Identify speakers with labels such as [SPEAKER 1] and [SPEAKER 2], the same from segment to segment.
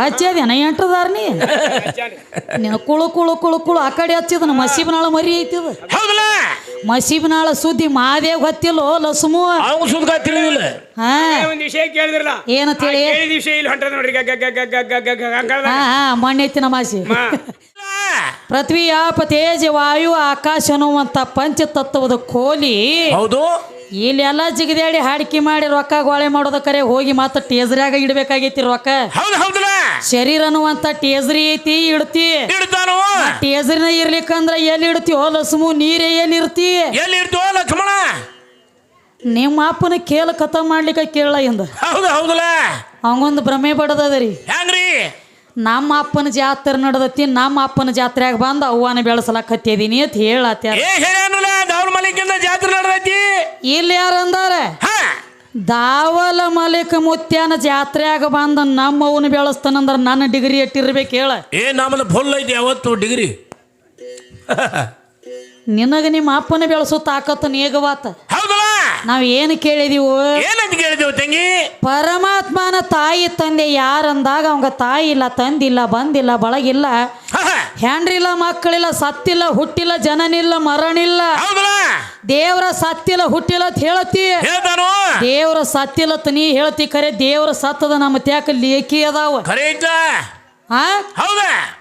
[SPEAKER 1] ಹಚ್ಚದ ನೈ ಎಂಟದಾರ್ನಿ ನೀ? ಕುಳು ಕುಳು ಕುಳು ಕುಳು ಆ ಕಡೆ ಹಚ್ಚಿದ ಮಸೀಬ್ ನಾಳ ಮರಿ ಐತಿದು
[SPEAKER 2] ಮಸೀಬ್
[SPEAKER 1] ನಾಳ ಸುದ್ದಿ ಮಹಾದೇವ್ ಹತ್ತಿಲ್ಲೋ ಲಸುಮು? ಹಾ.
[SPEAKER 3] ವಿಷಯ
[SPEAKER 1] ಏನಂತ ಹೇಳಿ?
[SPEAKER 3] ವಿಷಯ ಇಲ್ಲಿ
[SPEAKER 1] ಮಾಸಿ ಪೃಥ್ವಿ ಯಾಪ ತೇಜ ವಾಯು ಆಕಾಶ ಅನ್ನುವಂತ ಪಂಚತತ್ವದ ಕೋಲಿ
[SPEAKER 2] ಹೌದು.
[SPEAKER 1] ಇಲ್ಲೆಲ್ಲ ಜಿಗದಾಡಿ ಹಾಡಿಕೆ ಮಾಡಿ ರೊಕ್ಕ ಗೋಳೆ ಮಾಡೋದ ಕರೆ ಹೋಗಿ ಮತ್ತೆ ಟೇಜ್ರ್ಯಾಗ ಇಡ್ಬೇಕಾಗೈತಿ ರೊಕ್ಕ.
[SPEAKER 2] ಹೌದು ಹೌದಲ್ಲ
[SPEAKER 1] ಶರೀರ ಅನ್ನುವಂತ ಟೇಜ್ರಿ ಐತಿ ಇಡ್ತಿ.
[SPEAKER 2] ಇಡ್ತಾನು?
[SPEAKER 1] ಟೇಜ್ರಿನ ಇರ್ಲಿಕ್ಕಂದ್ರ ಎಲ್ಲಿ ಇಡ್ತೀವೋ ಲಸುಮು ನೀರೇ ಎಲ್ಲಿ ಇರ್ತಿ?
[SPEAKER 2] ಎಲ್ಲಿ ಇರ್ತೋ ಲಕ್ಷ್ಮಣ?
[SPEAKER 1] ನಿಮ್ಮ ಅಪ್ಪನ ಕೇಳ ಕಥ ಮಾಡ್ಲಿಕ್ಕೆ ಕೇಳ ಇಂದ.
[SPEAKER 2] ಹೌದು ಹೌದಲ್ಲ
[SPEAKER 1] ಅವಂಗೊಂದು ಭ್ರಮೆ ಬಡದರಿ
[SPEAKER 2] ಹೆಂಗ್ರಿ?
[SPEAKER 1] ನಮ್ಮ ಅಪ್ಪನ ಜಾತ್ರೆ ನಡೆದತಿ ನಮ್ಮ ಅಪ್ಪನ ಜಾತ್ರೆಯಾಗ ಬಂದು ಅವ್ವನ ಬೆಳೆಸಲಕತ್ತಿದೀನಿ ಅಂತ ಹೇಳತ್ಯಾರ.
[SPEAKER 2] ಏ ಮಲಿಕಿಂದ ಜಾತ್ರೆ ನಡೆದೈತಿ?
[SPEAKER 1] ಇಲ್ಲಿ ಯಾರು ಅಂದಾರ? ದಾವಲ ಮಲಿಕ ಮುತ್ಯಾನ ಜಾತ್ರೆಯಾಗ ಬಂದ ನಮ್ಮ ಅವನು ಬೆಳೆಸ್ತಾನಂದ್ರ ನನ್ನ ಡಿಗ್ರಿ ಎಟ್ಟಿರ್ಬೇಕು ಹೇಳ.
[SPEAKER 2] ಏ ನಮ್ಮದು ಫುಲ್ ಐತಿ ಯಾವತ್ತು ಡಿಗ್ರಿ?
[SPEAKER 1] ನಿನಗ ನಿಮ್ಮ ಅಪ್ಪನ ಬೆಳೆಸೋ ತಾಕತ್ತು ನೇಗವಾತ. ನಾವ್ ಏನು ಕೇಳಿದೀವು?
[SPEAKER 2] ಏನಂತ ಕೇಳಿದೆವು ತಂಗಿ?
[SPEAKER 1] ಪರಮಾತ್ಮನ ತಾಯಿ ತಂದೆ ಯಾರಂದಾಗ ಅವಂಗ ತಾಯಿ ಇಲ್ಲ ತಂದಿಲ್ಲ ಬಂದಿಲ್ಲ ಬಳಗಿಲ್ಲ. ಹೆಂಡ್ರಿಲ್ಲ ಮಕ್ಕಳಿಲ್ಲ ಸತ್ತಿಲ್ಲ ಹುಟ್ಟಿಲ್ಲ ಜನನಿಲ್ಲ ಮರಣಿಲ್ಲ. ದೇವ್ರ ಸತ್ತಿಲ್ಲ ಹುಟ್ಟಿಲ್ಲ ಅಂತ ಹೇಳತಿ ದೇವ್ರ ಸತ್ತಿಲ್ಲತ್ ನೀ ಹೇಳ್ತಿ ಖರೆ ದೇವ್ರ ಸತ್ತದ ನಮ್ಮ ತ್ಯಾಕ ಲೇಖಿ ಅದಾವ.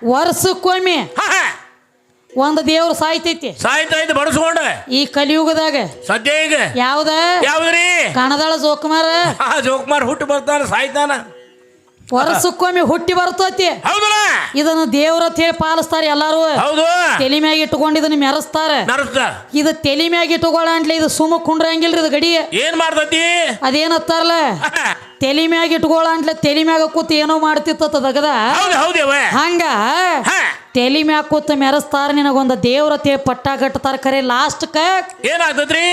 [SPEAKER 1] ವರ್ಷಕ್ಕೊಮ್ಮೆ. ಒಂದು ದೇವ್ರು ಸಾಯ್ತೈತಿ.
[SPEAKER 2] ಸಾಯ್ತೈತಿ ಬಡಿಸ್ಕೊಂಡ.
[SPEAKER 1] ಈ ಕಲಿಯುಗದಾಗ
[SPEAKER 2] ಸದ್ಯ ಈಗ
[SPEAKER 1] ಯಾವ್ದ?
[SPEAKER 2] ಯಾವ್ದ್ರಿ?
[SPEAKER 1] ಕಣದಾಳ ಜೋಕುಮಾರ.
[SPEAKER 2] ಆ ಜೋಕುಮಾರ್ ಹುಟ್ಟು ಬರ್ತಾನ ಸಾಯ್ತಾನ.
[SPEAKER 1] ವರ್ಷಕ್ಕೊಮ್ಮೆ ಹುಟ್ಟಿ ಬರ್ತೈತಿ. ಇದನ್ನ ದೇವ್ರ ಹೇಳಿ ಪಾಲಿಸ್ತಾರ ಎಲ್ಲಾರು. ತಲೆ ಮ್ಯಾಗ ಇಟ್ಕೊಂಡು ಇದನ್ನ ಮೆರಸ್ತಾರ. ಇದು ತಲೆ ಮ್ಯಾಗ ಇಟ್ಕೊಳ್ಳ ಅಂಟ್ಲಿ ಇದು ಸುಮ್ಮ ಕುಂಡ್ರಂಗಿಲ್ರಿ ಇದು ಗಡಿ.
[SPEAKER 2] ಏನ್ ಮಾಡ್ತೈತಿ?
[SPEAKER 1] ಅದೇನತ್ತಾರಲ್ಲ ತಲೆ ಮ್ಯಾಗ ಇಟ್ಕೊಳ್ಳ ಅಂಟ್ಲೆ ತಲೆ ಮ್ಯಾಗ ಕೂತ್ ಏನೋ ಮಾಡ್ತಿತ್ತ ದಗದ. ಹಂಗ? ತಲೆ ಮ್ಯಾಗ ಕೂತ ಮೆರೆಸ್ತಾರ ನಿನಗೊಂದು ದೇವ್ರತೆ ಪಟ್ಟ ಕಟ್ತಾರ ಖರೆ ಲಾಸ್ಟ್ಕ
[SPEAKER 2] ಏನಾಗ್ತದ್ರಿ?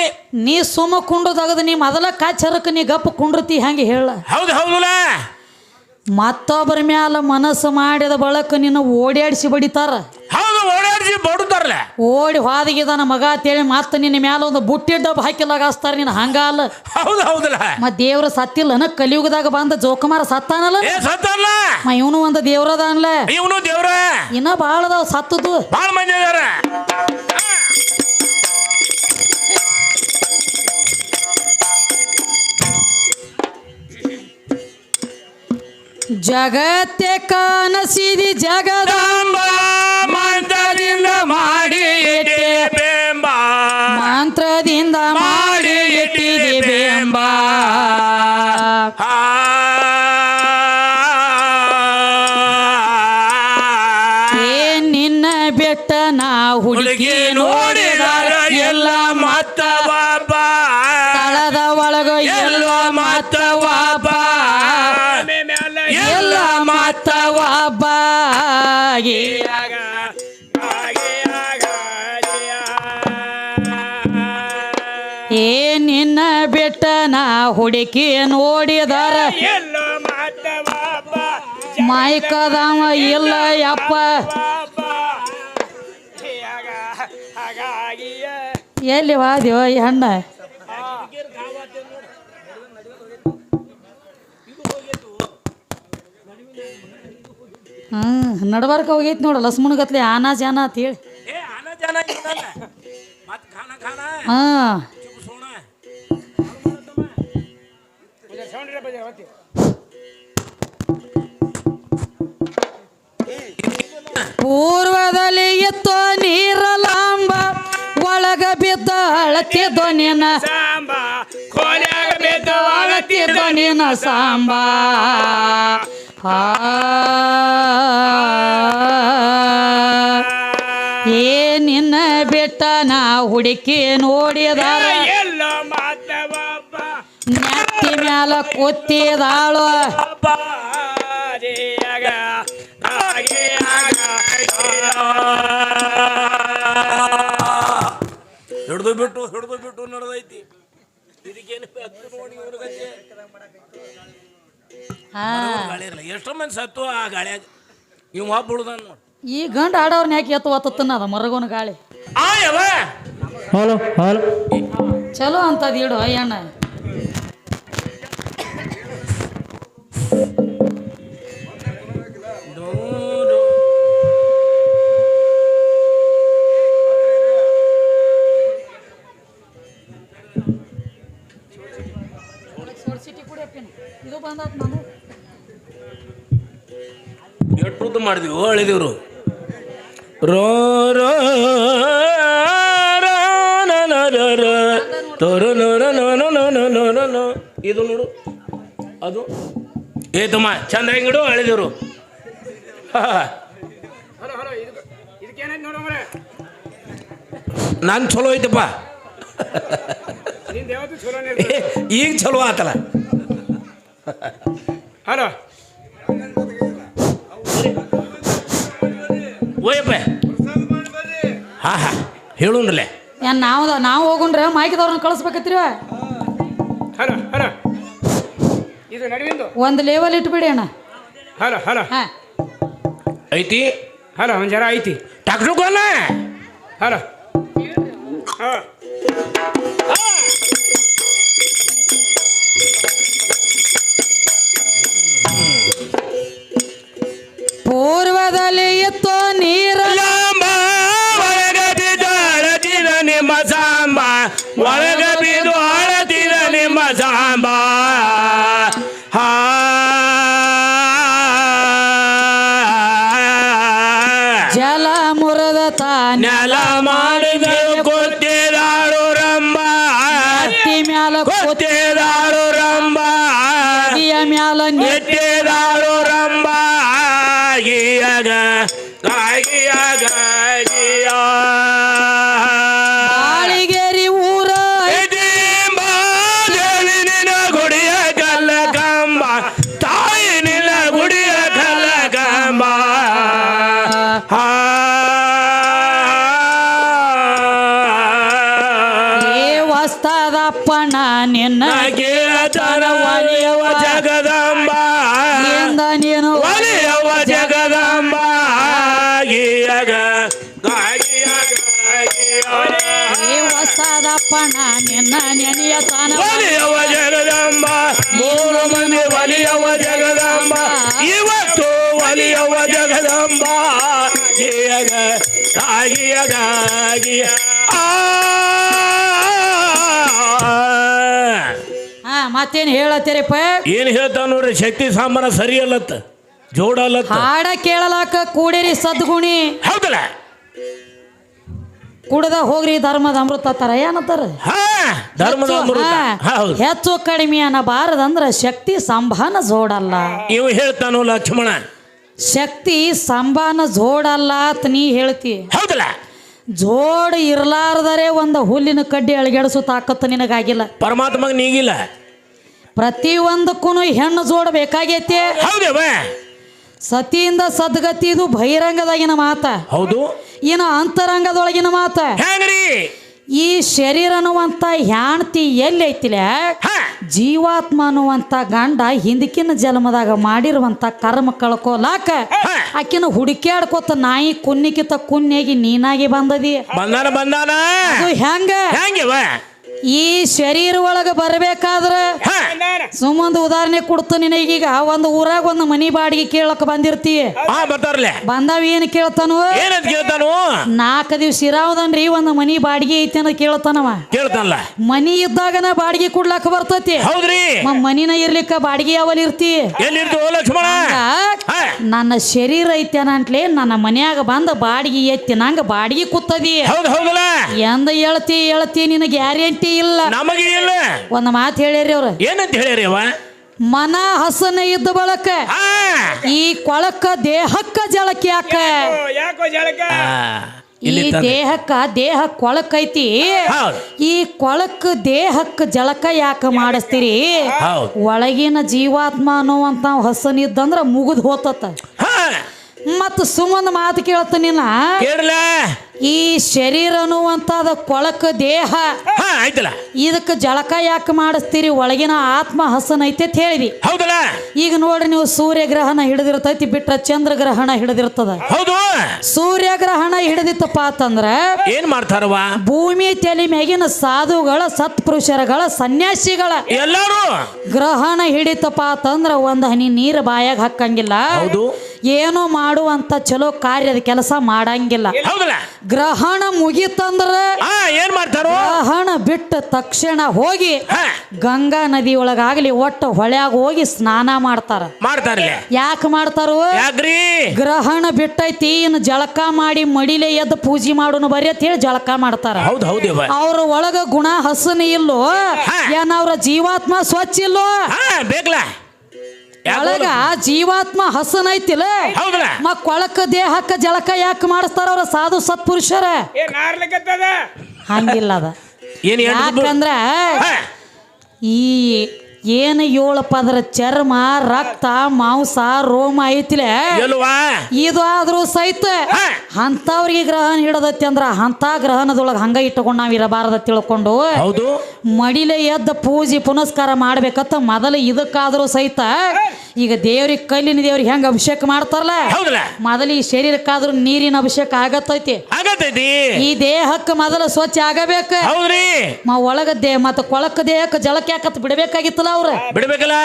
[SPEAKER 1] ನೀ ಸುಮ್ಮ ಕುಂಡು ದಗದ ನೀ ಮೊದಲ ಕಾಚರಕ್ಕೆ ನೀ ಗಪ್ಪ ಕುಂಡ್ರತಿ ಹಂಗೆ ಹೇಳ?
[SPEAKER 2] ಹೌದು ಹೌದಲ್ಲ
[SPEAKER 1] ಮತ್ತೊಬ್ಬರ ಮ್ಯಾಲ ಮನಸ್ಸು ಮಾಡಿದ ಬಳಕ ನಿನ್ನ ಓಡಾಡಿಸಿ ಬಡಿತಾರ.
[SPEAKER 2] ಹೌದು ಓಡಾಡಿಸಿ ಬಡುತ್ತಾರಲ್ಲ
[SPEAKER 1] ಓಡಿ ಹೋದಗಿದಾನ ಮಗ ಅಂತೇಳಿ ಮತ್ತೆ ನಿನ್ನ ಮ್ಯಾಲ ಒಂದು ಬುಟ್ಟಿ ಡಬ್ಬ ಹಾಕಿಲಾಗ ಹಚ್ತಾರ ನಿನ್ನ ಹಂಗ ಅಲ್ಲ
[SPEAKER 2] ಹೌದು ಹೌದಲ್ಲ.
[SPEAKER 1] ಮತ್ ದೇವ್ರ ಸತ್ತಿಲ್ಲನ? ಕಲಿಯುಗದಾಗ ಬಂದ ಜೋಕುಮಾರ ಸತ್ತಾನಲ್ಲ?
[SPEAKER 2] ಏ ಸತ್ತಲ್ಲ.
[SPEAKER 1] ಮ ಇವನು ಒಂದು ದೇವ್ರದ ಅನ್ಲ
[SPEAKER 2] ಇವನು ದೇವ್ರ.
[SPEAKER 1] ಇನ್ನ ಭಾಳ ಅದಾವ ಸತ್ತದು
[SPEAKER 2] ಬಾಳ ಮಂದಿ ಅದಾರ.
[SPEAKER 1] ಜಗತ್ತೆ ಕಾನಸಿದಿ ಜಗದ
[SPEAKER 2] ಅಂಬ ಮಂತ್ರದಿಂದ ಮಾಡಿ ಇಟ್ಟೆ ಬೆಂಬ.
[SPEAKER 1] ಮಂತ್ರದಿಂದ ಮಾಡಿ ಇಟ್ಟಿದೆ ಬೇಂಬ. ಏ ನಿನ್ನ ಬೆಟ್ಟ ನಾ
[SPEAKER 2] ಹುಡುಗಿ ನೋಡಿದಾರ ಎಲ್ಲ ಮತ್ತ ಬಾಬಾ
[SPEAKER 1] ಕಳದ ಒಳಗ ಎಲ್ಲ ಮತ್ತ ವಾಬ
[SPEAKER 3] ಬಾಗಿ ಬಾಗಿಯಾಗ
[SPEAKER 1] ಏ ನಿನ್ನ ಬೆಟ್ಟ ನಾ ಹುಡುಕಿ ನೋಡಿದಾರ. ಮಾಯಕದವ ಇಲ್ಲ ಯಪ್ಪ. ಎಲ್ಲಿ ವಾದ್ಯೋ ಈ ಹಣ್ಣ ಹಾಂ ನಡ್ಬಾರ್ಕ ಹೋಗೈತಿ ನೋಡು ಲಸ್ಮುನ್ಗತ್ಲೆ ಆನಾ ಜಾನ
[SPEAKER 2] ಅಂತೇಳಿ
[SPEAKER 1] ಹಾಂ. ಪೂರ್ವದಲ್ಲಿ ಎತ್ತೋ ನೀರಲಾಂಬ ಒಳಗ ಬಿದ್ದ ಅಳತಿ ಧ್ವನಿನ
[SPEAKER 3] ಸಾಂಬ. ಕೋಲ್ಯಾಗ ಬಿದ್ದ
[SPEAKER 1] ಅಳತಿ ಧ್ವನಿನ ಸಾಂಬಾ. ಏ ನಿನ್ನ ಬೆಟ್ಟ ನಾ ಹುಡುಕಿ ನೋಡಿದಾರ. ನೆತ್ತಿ ಮ್ಯಾಲ ಕೂತಿದಾಳು.
[SPEAKER 2] ಹಿಡ್ದು ಬಿಟ್ಟು ಹಿಡ್ದು ಬಿಟ್ಟು ನಡೆದೈತಿ. ಇದಕ್ಕೇನು
[SPEAKER 1] ಹಾ.
[SPEAKER 2] ಗಾಳಿ ಇರಲ್ಲ ಎಷ್ಟೋ ಮಂದಿ ಸತ್ತು ಆ ಗಾಳಿಯಾಗ. ಇವ್ ಒಬ್ಬ ಉಳ್ದಾನ ನೋಡಿ.
[SPEAKER 1] ಈ ಗಂಡ ಆಡೋರ್ನ ಯಾಕೆ ಎತ್ತು ಒತ್ತತ್ತನ ಅದ ಮರಗೋನ ಗಾಳಿ.
[SPEAKER 2] ಆ ಯವ
[SPEAKER 4] ಹಲೋ ಹಲೋ.
[SPEAKER 1] ಚಲೋ ಅಂತದ್ ಇಡು ಅಯ್ಯಣ್ಣ.
[SPEAKER 2] ಮಾಡಿದ್ವಿ ಓ ರೋ ರೋ. ತೋರು ನೋ ನೋ. ಇದು ನೋಡು. ಅದು. ಏತಮ್ಮ ತಮ್ಮ ಚಂದ ಹೆಂಗಿಡು ಹೇಳಿದೀವ್ರು ನಾನು ಚಲೋ ಐತಪ್ಪ. ಈಗ ಚಲೋ ಆತಲ್ಲ.
[SPEAKER 3] ಹಲೋ.
[SPEAKER 2] ಓಯಪ್ಪ. ಹಾ ಹಾ. ಹೇಳುನ್ರಲ್ಲೇ
[SPEAKER 1] ಏನ್ ನಾವು ನಾವು ಹೋಗುಣ್ರ? ಮಾಯ್ಕಿದವ್ರನ್ನ ಕಳಿಸ್ಬೇಕತ್ತೀವ
[SPEAKER 3] ಹಲೋ ಹಲೋ ಇದು ನಡುವಿಂದು.
[SPEAKER 1] ಒಂದು ಲೇವಲ್ ಇಟ್ಬಿಡಿ ಅಣ್ಣ.
[SPEAKER 3] ಹಲೋ ಹಲೋ
[SPEAKER 1] ಹಾ.
[SPEAKER 2] ಐತಿ?
[SPEAKER 3] ಹಲೋ ಒಂದು ಜರ ಐತಿ.
[SPEAKER 2] ಟಕ್ಟುಕೋನ
[SPEAKER 3] ಹಲೋ ಹಾಂ.
[SPEAKER 2] ನಿನ್ನ ಒಲಿಯವ ಜಗದಂಬ.
[SPEAKER 1] ನೀನು
[SPEAKER 2] ಒಲಿಯವ ಜಗದಂಬ.
[SPEAKER 1] ವಸ್ತದಪ್ಪಣ ನಿನ್ನ ನೆನೆಯತನ
[SPEAKER 2] ಒಲಿಯವ ಜಗದಂಬ. ಮೂರು ಮನೆ ಒಲಿಯವ ಜಗದಂಬ. ಇವತ್ತು ಒಲಿಯವ ಜಗದಂಬ. ಗಿಯಗ ಗಾಗಿಯಗ ಗಾಗಿಯ ಆ.
[SPEAKER 1] ಮತ್ತೇನ್ ಹೇಳತ್ತೀರಿಪ್ಪ?
[SPEAKER 2] ಏನ್ ಹೇಳ್ತಾವ ನೋಡ್ರಿ ಶಕ್ತಿ ಸಾಮಾನ ಸರಿ ಅಲ್ಲತ್ತ ಜೋಡಲ್ಲ
[SPEAKER 1] ಹಾಡ ಕೇಳಲಾಕ ಕೂಡಿರಿ ಸದ್ಗುಣಿ.
[SPEAKER 2] ಹೌದಲ್ಲ?
[SPEAKER 1] ಕುಡದ ಹೋಗ್ರಿ ಧರ್ಮದ ಅಮೃತ ತರ ಏನತ್ತಾರ
[SPEAKER 2] ಹಾ ಧರ್ಮದ
[SPEAKER 1] ಹೆಚ್ಚು-
[SPEAKER 2] ಅಮೃತ.
[SPEAKER 1] ಹೆಚ್ಚು ಕಡಿಮೆ ಅನ್ನಬಾರದಂದ್ರ ಶಕ್ತಿ ಸಂಭಾನ ಜೋಡಲ್ಲ.
[SPEAKER 2] ಇವ ಹೇಳ್ತಾನು ಲಕ್ಷ್ಮಣ?
[SPEAKER 1] ಶಕ್ತಿ ಸಂಭಾನ ಜೋಡಲ್ಲ ಅಂತ ನೀ ಹೇಳ್ತಿ.
[SPEAKER 2] ಹೌದಲ್ಲ?
[SPEAKER 1] ಜೋಡ್ ಇರ್ಲಾರ್ದರೆ ಒಂದು ಹುಲ್ಲಿನ ಕಡ್ಡಿ ಅಳಗೆಡಿಸೋ ತಾಕತ್ತು ನಿನಗಾಗಿಲ್ಲ.
[SPEAKER 2] ಪರಮಾತ್ಮಗ ನೀಗಿಲ್ಲ.
[SPEAKER 1] ಪ್ರತಿಯೊಂದಕ್ಕೂ ಹೆಣ್ಣು ಜೋಡ ಬೇಕಾಗೈತಿ.
[SPEAKER 2] ಹೌದವ?
[SPEAKER 1] ಸತಿಯಿಂದ ಸದ್ಗತಿ ಇದು ಬಹಿರಂಗದಾಗಿನ ಮಾತ.
[SPEAKER 2] ಹೌದು.
[SPEAKER 1] ಇನ್ನು ಅಂತರಂಗದೊಳಗಿನ ಮಾತ. ಈ ಶರೀರ ಅನ್ನುವಂತ ಹ್ಯಾಣ್ತಿ ಎಲ್ಲಿ
[SPEAKER 2] ಐತಿಲೆ?
[SPEAKER 1] ಜೀವಾತ್ಮ ಅನ್ನುವಂತ ಗಂಡ ಹಿಂದಕಿನ ಜನ್ಮದಾಗ ಮಾಡಿರುವಂತ ಕರ್ಮ ಕಳ್ಕೊಲಾಕ. ಆಕಿನ ಹುಡುಕ್ಯಾಡ್ಕೋತ ನಾಯಿ ಕುನ್ನಿಕಿತ ಕುನ್ನಿಯಾಗಿ ನೀನಾಗಿ ಬಂದದಿ.
[SPEAKER 2] ಬಂದಾನ ಬಂದಾನ.
[SPEAKER 1] ಅದು ಹೆಂಗ?
[SPEAKER 2] ಹೆಂಗಿವ
[SPEAKER 1] ಈ ಶರೀರ ಒಳಗ ಬರ್ಬೇಕಾದ್ರೆ ಸುಮ್ಮಂದು ಉದಾಹರಣೆ ಕೊಡ್ತು ನಿನಗೀಗ. ಒಂದು ಊರಾಗ ಒಂದ್ ಮನಿ ಬಾಡಿಗೆ ಕೇಳಕ್ ಬಂದಿರ್ತಿ
[SPEAKER 2] ಹಾ ಬರ್ತಾರಲ್ಲ
[SPEAKER 1] ಬಂದಾವ ಏನ್ ಕೇಳ್ತಾನು? ನಾಲ್ಕು ದಿವ್ಸ ಇರಾವದನ್ರಿ ಒಂದು ಮನಿ ಬಾಡಿಗೆ ಐತಿ ಅನ್ನ ಕೇಳ್ತಾನವ.
[SPEAKER 2] ಕೇಳ್ತಾನಲ್ಲ.
[SPEAKER 1] ಮನಿ ಇದ್ದಾಗನ ಬಾಡಿಗೆ ಕೊಡ್ಲಾಕ ಬರ್ತತಿ.
[SPEAKER 2] ಹೌದ್ರಿ.
[SPEAKER 1] ಮನಿನ ಇರ್ಲಿಕ್ಕ ಬಾಡಿಗೆ ಯಾವಲ್ಲಿ ಇರ್ತಿ? ನನ್ನ ಶರೀರ ಐತಿ ಅಂತಲೇ ನನ್ನ ಮನ್ಯಾಗ ಬಂದ ಬಾಡಿಗೆ ಎತ್ತಿ ನಂಗ ಬಾಡಿಗೆ ಕೂತದಿ. ಎಂದ ಹೇಳ್ತಿ ಹೇಳ್ತಿ ನಿನ್ನ ಗ್ಯಾರಂಟಿ ಇಲ್ಲ.
[SPEAKER 2] ನಮಗೆ ಇಲ್ಲ.
[SPEAKER 1] ಒಂದು ಮಾತು ಹೇಳಿರಿ ಅವ್ರ.
[SPEAKER 2] ಏನಂತ ಹೇಳ್ಯಾರಿ ಅವ?
[SPEAKER 1] ಮನ ಹಸನ ಇದ್ದ ಬಳಕ ಈ ಕೊಳಕ ದೇಹಕ್ಕ ಜಳಕ? ಯಾಕ ಈ. ದೇಹಕ್ಕ ದೇಹ ಕೊಳಕ್
[SPEAKER 2] ಐತಿ.
[SPEAKER 1] ಈ ಕೊಳಕ್ ದೇಹಕ್ಕ ಜಳಕ ಯಾಕ ಮಾಡಿಸ್ತೀರಿ? ಒಳಗಿನ ಜೀವಾತ್ಮ ಅನ್ನುವಂತ ಹಸನಿದ್ದಂದ್ರ ಮುಗಿದ್ ಹೋತತ್ತ.
[SPEAKER 2] ಮತ್
[SPEAKER 1] ಮತ್ತ ಸುಮ್ಮನ ಮಾತು ಕೇಳತ್ತ
[SPEAKER 2] ಕೇಳಲ?
[SPEAKER 1] ಈ ಶರೀರ ಅನ್ನುವಂಥದ ಕೊಳಕ ದೇಹ.
[SPEAKER 2] ಹಾ ಆಯ್ತಲ್ಲ.
[SPEAKER 1] ಇದಕ್ಕೆ ಜಳಕ ಯಾಕೆ ಮಾಡಿಸ್ತೀರಿ? ಒಳಗಿನ ಆತ್ಮ ಹಸನ ಐತೆ ಅಂತ ಹೇಳಿದಿ.
[SPEAKER 2] ಹೌದಲ್ಲ?
[SPEAKER 1] ಈಗ ನೋಡ್ರಿ ನೀವು ಸೂರ್ಯಗ್ರಹಣ ಹಿಡಿದಿರ್ತೈತಿ ಬಿಟ್ರ ಚಂದ್ರಗ್ರಹಣ ಹಿಡಿದಿರ್ತದ.
[SPEAKER 2] ಹೌದು.
[SPEAKER 1] ಸೂರ್ಯಗ್ರಹಣ ಹಿಡಿದಿತ್ತಪ್ಪ ಅಂತಂದ್ರೆ
[SPEAKER 2] ಏನ್ ಮಾಡ್ತಾರವ
[SPEAKER 1] ಭೂಮಿ ತಲೆ ಮ್ಯಾಗಿನ ಸಾಧುಗಳ ಸತ್ಪುರುಷರಗಳ ಸನ್ಯಾಸಿಗಳ
[SPEAKER 2] ಎಲ್ಲಾರು.
[SPEAKER 1] ಗ್ರಹಣ ಹಿಡಿತಪ್ಪ ಅಂತಂದ್ರ ಒಂದ್ ಹನಿ ನೀರು ಬಾಯಾಗ ಹಾಕಂಗಿಲ್ಲ.
[SPEAKER 2] ಹೌದು.
[SPEAKER 1] ಏನೋ ಮಾಡುವಂತ ಚಲೋ ಕಾರ್ಯದ ಕೆಲಸ ಮಾಡಂಗಿಲ್ಲ.
[SPEAKER 2] ಹೌದಲ್ಲ?
[SPEAKER 1] ಗ್ರಹಣ ಮುಗಿತಂದ್ರೆ
[SPEAKER 2] ಏನ್ ಮಾಡ್ತಾರ?
[SPEAKER 1] ಗ್ರಹಣ ಬಿಟ್ಟ ತಕ್ಷಣ ಹೋಗಿ ಗಂಗಾ ನದಿ ಒಳಗಾಗ್ಲಿ ಒಟ್ಟು ಹೊಳ್ಯಾಗ ಹೋಗಿ ಸ್ನಾನ ಮಾಡ್ತಾರ.
[SPEAKER 2] ಮಾಡ್ತಾರ
[SPEAKER 1] ಯಾಕೆ ಮಾಡ್ತಾರೋ? ಗ್ರಹಣ ಬಿಟ್ಟೈತಿ ಇನ್ನು ಜಳಕ ಮಾಡಿ ಮಡಿಲೆ ಎದ್ದು ಪೂಜೆ ಮಾಡೋನು ಬರೀ ಅಂತ ಹೇಳಿ ಜಳಕ ಮಾಡ್ತಾರ. ಅವ್ರ ಒಳಗ ಗುಣ ಹಸನ ಇಲ್ಲೋ
[SPEAKER 2] ಏನವ್ರ
[SPEAKER 1] ಏನ್ ಅವ್ರ ಜೀವಾತ್ಮ ಸ್ವಚ್ಛ ಇಲ್ಲೋ?
[SPEAKER 2] ಬೇಕಲ್ಲ
[SPEAKER 1] ಒಳಗ ಜೀವಾತ್ಮ ಹಸನ ಐತಿಲ್ಲ
[SPEAKER 2] ಹೌದಲ್ಲ?
[SPEAKER 1] ಮ ಕೊಳಕ ದೇಹಕ್ಕ ಜಳಕ ಯಾಕೆ ಮಾಡಿಸ್ತಾರ ಅವ್ರ ಸಾಧು ಸತ್ಪುರುಷರ? ಹಂಗಿಲ್ಲ ಅದ? ಯಾಕಂದ್ರ ಈ ಏನು ಏಳಪ್ಪ ಪದರ ಚರ್ಮ ರಕ್ತ ಮಾಂಸ ರೋಮ ಐತಿಲೆ? ಇದು ಆದ್ರೂ ಸಹಿತ ಅಂತವ್ರಿಗೆ ಗ್ರಹಣ ಹಿಡದೈತಿ ಅಂದ್ರ ಅಂತ ಗ್ರಹಣದೊಳಗೆ ಹಂಗ ಇಟ್ಟುಕೊಂಡು ನಾವು ಇರಬಾರದ ತಿಳ್ಕೊಂಡು ಮಡಿಲೆ ಎದ್ದ ಪೂಜೆ ಪುನಸ್ಕಾರ ಮಾಡ್ಬೇಕತ್ತ ಮೊದಲು ಇದಕ್ಕಾದ್ರೂ ಸಹಿತ ಈಗ ದೇವ್ರಿಗೆ ಕಲ್ಲಿನ ದೇವ್ರಿಗೆ ಹೆಂಗ ಅಭಿಷೇಕ ಮಾಡ್ತಾರಲ್ಲ? ಮೊದಲು ಈ ಶರೀರಕ್ಕಾದ್ರೂ ನೀರಿನ ಅಭಿಷೇಕ ಆಗತ್ತೈತಿ
[SPEAKER 2] ಆಗತೈತಿ.
[SPEAKER 1] ಈ ದೇಹಕ್ಕೆ ಮೊದಲು ಸ್ವಚ್ಛ ಆಗಬೇಕು. ಒಳಗ ದೇಹ ಮತ್ತ ಕೊಳಕ ದೇಹಕ್ಕೆ ಜಳಕ್ಕೆ ಹಾಕತ್ ಬಿಡಬೇಕಾಗಿತ್ತಲ್ಲ ಅವ್ರ?
[SPEAKER 2] ಬಿಡ್ಬೇಕಲ್ಲ?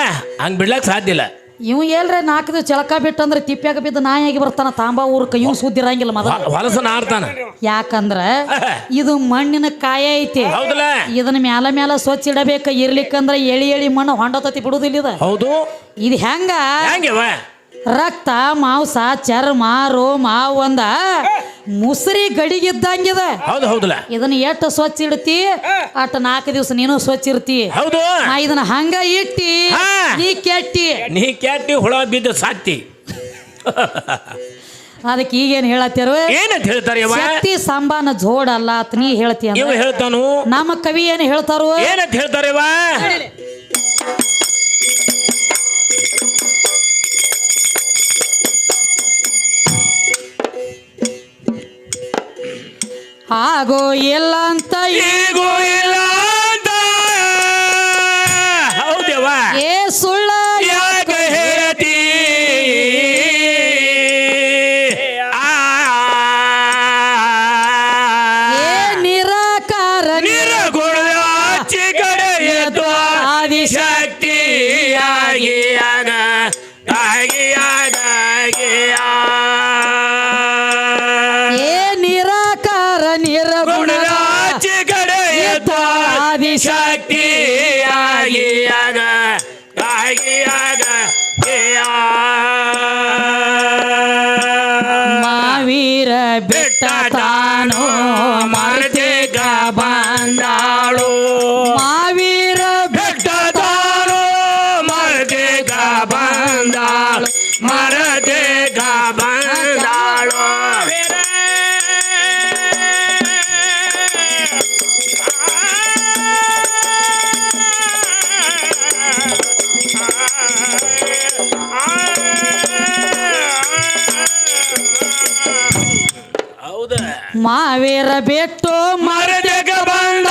[SPEAKER 2] ಹಂಗ್ ಬಿಡ್ಲಕ್ ಸಾಧ್ಯ ಇಲ್ಲ.
[SPEAKER 1] ಇವ್ ಏಲ್ರೆ ನಾಲ್ಕು ಚಳಕ ಬಿಟ್ಟಂದ್ರೆ ತಿಪ್ಪ್ಯಾಗ ಬಿದ್ದು ನಾಯಿಯಾಗಿ ಬರ್ತಾನ ತಾಂಬಾ ಊರ್ಕ ಇವ್ ಸುದ್ದಿರಂಗಿಲ್ಲ ಮೊದಲ. ಯಾಕಂದ್ರ ಇದು ಮಣ್ಣಿನ ಕಾಯ ಐತಿ.
[SPEAKER 2] ಹೌದಲ್ಲ?
[SPEAKER 1] ಇದನ್ನ ಮ್ಯಾಲ ಮ್ಯಾಲ ಸ್ವಚ್ಛ ಇಡಬೇಕ ಇರ್ಲಿಕ್ಕಂದ್ರ ಎಳಿ ಎಳಿ ಮಣ್ಣು ಹೊಂಡತತಿ ಬಿಡುದಿಲ್ಲ ಇದು.
[SPEAKER 2] ಹೌದು.
[SPEAKER 1] ಇದು ಹೆಂಗ?
[SPEAKER 2] ಹೆಂಗವ
[SPEAKER 1] ರಕ್ತ ಮಾಂಸ ಚರ್ಮ ರೋಮ ಒಂದ ಮುಸ್ರಿ ಗಡಿಗಿದ್ದಂಗಿದ.
[SPEAKER 2] ಹೌದು ಹೌದಲ್ಲ?
[SPEAKER 1] ಇದನ್ನ ಎಷ್ಟು ಸ್ವಚ್ಛ ಇಡ್ತಿ? ಅಟ್ ನಾಲ್ಕು ದಿವಸ ನೀನು ಸ್ವಚ್ಛ ಇರ್ತಿ.
[SPEAKER 2] ಹೌದು.
[SPEAKER 1] ನಾ ಇದನ್ನ ಹಂಗ ಇಟ್ಟಿ
[SPEAKER 2] ಹಾ.
[SPEAKER 1] ನೀ ಕೆಟ್ಟಿ.
[SPEAKER 2] ನೀ ಕೆಟ್ಟಿ ಹುಳ ಬಿದ್ದು ಸಾಕ್ತಿ.
[SPEAKER 1] ಅದಕ್ಕೆ ಈಗೇನ್ ಹೇಳತ್ತಿರು?
[SPEAKER 2] ಏನಂತ ಹೇಳ್ತಾರೆ ಇವ
[SPEAKER 1] ಶಕ್ತಿ ಸಂಬಾನ ಜೋಡ ಅಲ್ಲ ಅಂತ ನೀ ಹೇಳ್ತಿ
[SPEAKER 2] ಇವ
[SPEAKER 1] ಅಂದ್ರೆ
[SPEAKER 2] ಹೇಳ್ತಾನು?
[SPEAKER 1] ನಮ್ಮ ಕವಿ ಏನ್ ಹೇಳ್ತಾರು?
[SPEAKER 2] ಏನಂತ ಹೇಳ್ತಾರೆ ಇವ
[SPEAKER 1] ಆಗೋ ಇಲ್ಲ ಅಂತ
[SPEAKER 2] ಈಗೋ ಇಲ್ಲ
[SPEAKER 1] ಮಾವೀರ ಬೆಟ್ಟು
[SPEAKER 2] ಮರತೆಗ ಬಂದ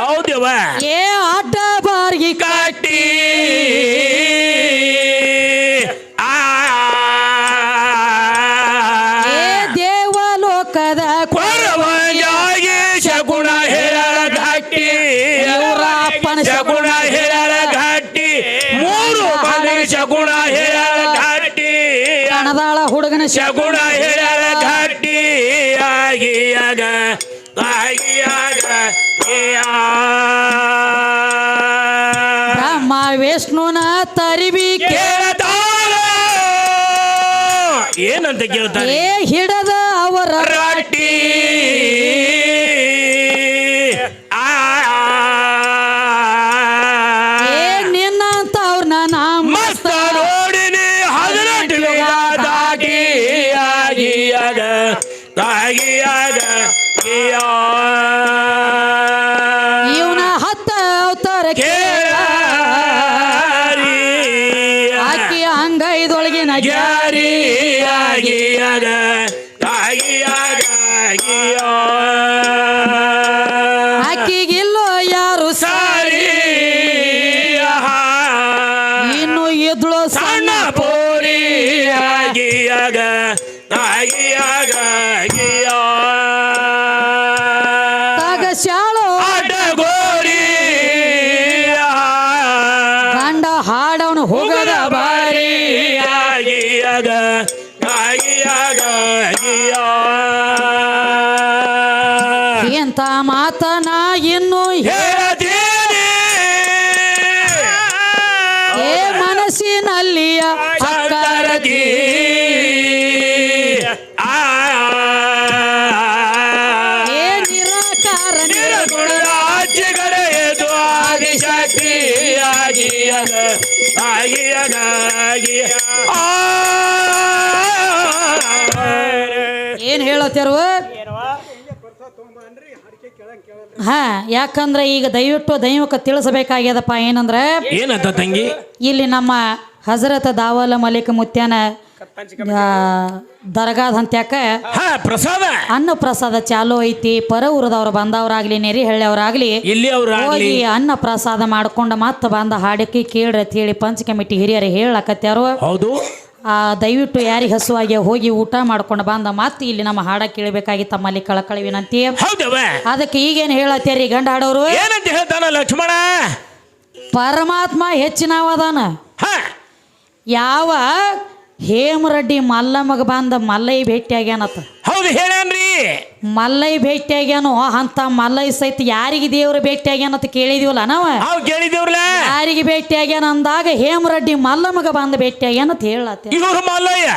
[SPEAKER 2] ಹೌದವ
[SPEAKER 1] ಏ ಅಡ್ಡ ಬಾರ್ಗಿ
[SPEAKER 2] ಕಟ್ಟಿ
[SPEAKER 1] ಏ ದೇವಲೋಕದ
[SPEAKER 2] ಕೊರವಂಜಾಗಿ ಶಗುಣ ಹೇಳರ ಘಟ್ಟಿ.
[SPEAKER 1] ಇವರಪ್ಪನ
[SPEAKER 2] ಶಗುಣ ಹೇಳರ ಘಟ್ಟಿ. ಮೂರು ಬಂದಿಗೆ ಶಗುಣ ಹೇಳರ ಘಟ್ಟಿ.
[SPEAKER 1] ಕಣದಾಳ ಹುಡುಗನ
[SPEAKER 2] ಶಗುಣ ಆಗಿ ಆಗ
[SPEAKER 1] ಬ್ರಹ್ಮ ವಿಷ್ಣುನ ತರಿಬಿ
[SPEAKER 2] ಕೇಳತಾಳ ಏನಂತ ಕೇಳ್ತಾರೆ?
[SPEAKER 1] ಹಿಡದ
[SPEAKER 2] ಆಗ ಆಗಿಯ ಆ
[SPEAKER 1] ಏನ್ ಹಾ ಯಾಕಂದ್ರೆ ಈಗ ದಯವಿಟ್ಟು ದೈವಕ್ಕೆ ತಿಳಿಸಬೇಕಾಗ್ಯದಪ್ಪ ಏನಂದ್ರೆ
[SPEAKER 2] ಏನಂತ ತಂಗಿ?
[SPEAKER 1] ಇಲ್ಲಿ ನಮ್ಮ ಹಜರತ ದಾವಲ ಮಲಿಕ ಮುತ್ಯಾನ ದರ್ಗಾದ ಅಂತ್ಯಾಕ
[SPEAKER 2] ಹಾ ಪ್ರಸಾದ.
[SPEAKER 1] ಅನ್ನ ಪ್ರಸಾದ ಚಾಲು ಐತಿ ಪರ ಊರದವ್ರು ಬಂದವ್ರಾಗ್ಲಿ ನೆರಿ ಹಳ್ಳಿಯವ್ರಾಗ್ಲಿ
[SPEAKER 2] ಇಲ್ಲಿ ಅವ್ರ
[SPEAKER 1] ಹೋಗಿ ಅನ್ನ ಪ್ರಸಾದ ಮಾಡ್ಕೊಂಡ ಮತ್ತ ಬಂದ ಹಾಡಕ್ಕೆ ಕೇಳ್ರಿ ಅಂತ ಹೇಳಿ ಪಂಚ ಕಮಿಟಿ ಹಿರಿಯರು ಹೇಳಕತ್ಯಾರು.
[SPEAKER 2] ಹೌದು.
[SPEAKER 1] ಆ ದಯವಿಟ್ಟು ಯಾರಿಗೆ ಹಸುವಾಗಿ ಹೋಗಿ ಊಟ ಮಾಡ್ಕೊಂಡು ಬಂದ ಮತ್ತೆ ಇಲ್ಲಿ ನಮ್ಮ ಹಾಡ ಕೇಳಬೇಕಾಗಿ ತಮ್ಮಲ್ಲಿ ಕಳಕಳಿ ವಿನಂತಿ
[SPEAKER 2] ಹೌದವ.
[SPEAKER 1] ಅದಕ್ಕೆ ಈಗೇನು ಹೇಳತ್ತೀರಿ ಗಂಡ ಹಾಡೋರು?
[SPEAKER 2] ಏನಂತ ಹೇಳ್ತಾನ ಲಕ್ಷ್ಮಣ?
[SPEAKER 1] ಪರಮಾತ್ಮ ಹೆಚ್ಚಿನವದಾನ.
[SPEAKER 2] ಹ.
[SPEAKER 1] ಯಾವ ಹೇಮರೆಡ್ಡಿ ಮಲ್ಲಮ್ಮಗ ಬಂದ ಮಲ್ಲೈ ಭೇಟಿಯಾಗ್ಯಾನತ
[SPEAKER 2] ಹೌದು ಹೇಳ್ಯಾನ್ರಿ
[SPEAKER 1] ಮಲ್ಲೈ ಭೇಟಿಯಾಗ್ಯಾನು ಅಂತ ಮಲ್ಲೈ ಸಹಿತ ಯಾರಿಗೆ ದೇವ್ರ ಭೇಟಿಯಾಗ್ಯಾನಂತ ಕೇಳಿದೀವಲ್ಲ ನಾವು?
[SPEAKER 2] ಯಾರಿಗೆ ಕೇಳಿದೇವ್ರಲ್ಲ?
[SPEAKER 1] ಯಾರಿಗೆ ಭೇಟಿಯಾಗ್ಯಾನ ಅಂದಾಗ ಹೇಮರೆಡ್ಡಿ ಮಲ್ಲಮ್ಮಗ ಬಂದ ಭೇಟಿಯಾಗ್ಯಾನಂತ ಹೇಳತ್ತೆ?
[SPEAKER 2] ಇವ್ರ ಮಲ್ಲಯ್ಯ.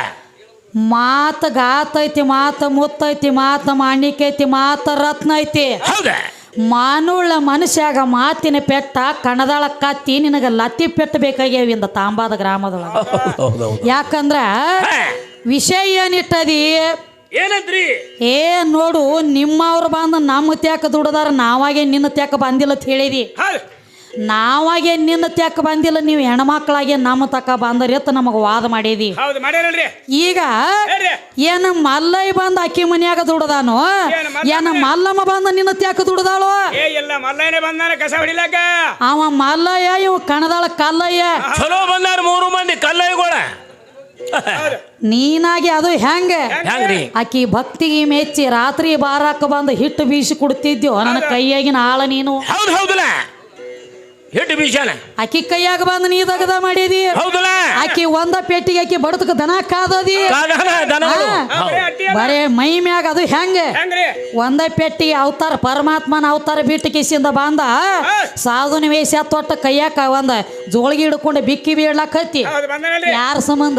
[SPEAKER 1] ಮಾತ ಗಾತೈತಿ ಮಾತ ಮುತ್ತೈತಿ ಮಾತ ಮಾಣಿಕೈತಿ ಮಾತ ರತ್ನ ಐತಿ.
[SPEAKER 2] ಹೌದ?
[SPEAKER 1] ಮಾನುಳ್ಳ ಮನುಷ್ಯಾಗ ಮಾತಿನ ಪೆಟ್ಟ ಕಣದಾಳ ಕತ್ತಿ ನಿನಗ ಲತ್ತಿ ಪೆಟ್ಟ ಬೇಕಾಗ್ಯಾವಿಂದ ತಾಂಬಾದ ಗ್ರಾಮದೊಳಗ. ಯಾಕಂದ್ರ ವಿಷಯ ಏನಿಟ್ಟದಿ?
[SPEAKER 2] ಏನಂತ್ರಿ
[SPEAKER 1] ಏ ನೋಡು ನಿಮ್ಮವ್ರು ಬಂದು ನಮ್ಮ ತ್ಯಾಕ ದುಡದಾರ ನಾವಾಗೆ ನಿನ್ನ ತ್ಯಾಕ ಬಂದಿಲ್ಲ ಅಂತ ಹೇಳಿದಿ. ನಾವಾಗೆ ನಿನ್ನ ತೆಕ್ಕ ಬಂದಿಲ್ಲ ನೀವು ಹೆಣ್ಮಕ್ಳಾಗೆ ನಮ್ಮ ತಕ ಬಂದರಿ ಅಂತ ನಮಗೆ ವಾದ ಮಾಡಿದಿ.
[SPEAKER 3] ಹೌದು ಮಾಡ್ಯಾರಲ್ರಿ?
[SPEAKER 1] ಈಗ
[SPEAKER 3] ಹೇಳ್ರಿ.
[SPEAKER 1] ಏನ ಮಲ್ಲೈ ಬಂದ ಅಕ್ಕಿ ಮನ್ಯಾಗ ದುಡದಾನು?
[SPEAKER 3] ಏನ್ ಮಲ್ಲಮ್ಮ?
[SPEAKER 1] ಏನ ಮಲ್ಲಮ್ಮ ಬಂದ ನಿನ್ನ ತೆಕ್ಕ ದುಡದಾಳು?
[SPEAKER 3] ಏ ಎಲ್ಲ ಮಲ್ಲಯ್ಯನೇ ಬಂದಾನ ಕಸ ಹೊಡಿಲಾಕ
[SPEAKER 1] ಅವ ಮಲ್ಲಯ್ಯ ಇವ ಕಣದಾಳ ಕಲ್ಲಯ್ಯ.
[SPEAKER 2] ಚಲೋ ಬಂದಾರ ಮೂರು ಮಂದಿ ಕಲ್ಲಯ್ಯಗಳ.
[SPEAKER 1] ನೀನಾಗಿ ಅದು ಹೆಂಗ?
[SPEAKER 2] ಹೆಂಗ್ರಿ?
[SPEAKER 1] ಆಕಿ ಭಕ್ತಿಗೆ ಮೆಚ್ಚಿ ರಾತ್ರಿ ಬಾರಾಕ ಬಂದು ಹಿಟ್ಟು ಬೀಸಿ ಕೊಡ್ತಿದ್ಯೋ? ನನ್ನ ಕೈಯಾಗಿನ ಆಳ ನೀನು?
[SPEAKER 2] ಹೌದು ಹೌದಲ್ಲ ಹಿಟ್ಟು ಬೀಜಾನ.
[SPEAKER 1] ಆಕಿ ಕೈಯಾಗ ಬಂದು ನೀ ದಗದ ಮಾಡಿದಿ?
[SPEAKER 2] ಹೌದಲ್ಲ?
[SPEAKER 1] ಆಕಿ ಒಂದ ಪೆಟ್ಟಿಗೆ ಆಕಿ ಬಡತಕ ದನ ಕಾದದಿ.
[SPEAKER 3] ಬರೀ
[SPEAKER 1] ಮೈ ಮ್ಯಾಗ ಅದು ಹೆಂಗ?
[SPEAKER 3] ಹೆಂಗ್ರಿ?
[SPEAKER 1] ಒಂದ ಪೆಟ್ಟಿ ಅವತಾರ ಪರಮಾತ್ಮನ ಅವತಾರ ಬಿಟ್ಟು ಕಿಸಿಂದ ಬಂದ. ಸಾಧುನ ವೇಷ ತೊಟ್ಟ ಕೈಯಾಕ ಒಂದ ಜೋಳಿಗೆ ಹಿಡ್ಕೊಂಡು ಬಿಕ್ಕಿ ಬೀಳ್ಲಾಕ ಹತ್ತಿ ಯಾರ ಸಂಬಂಧ?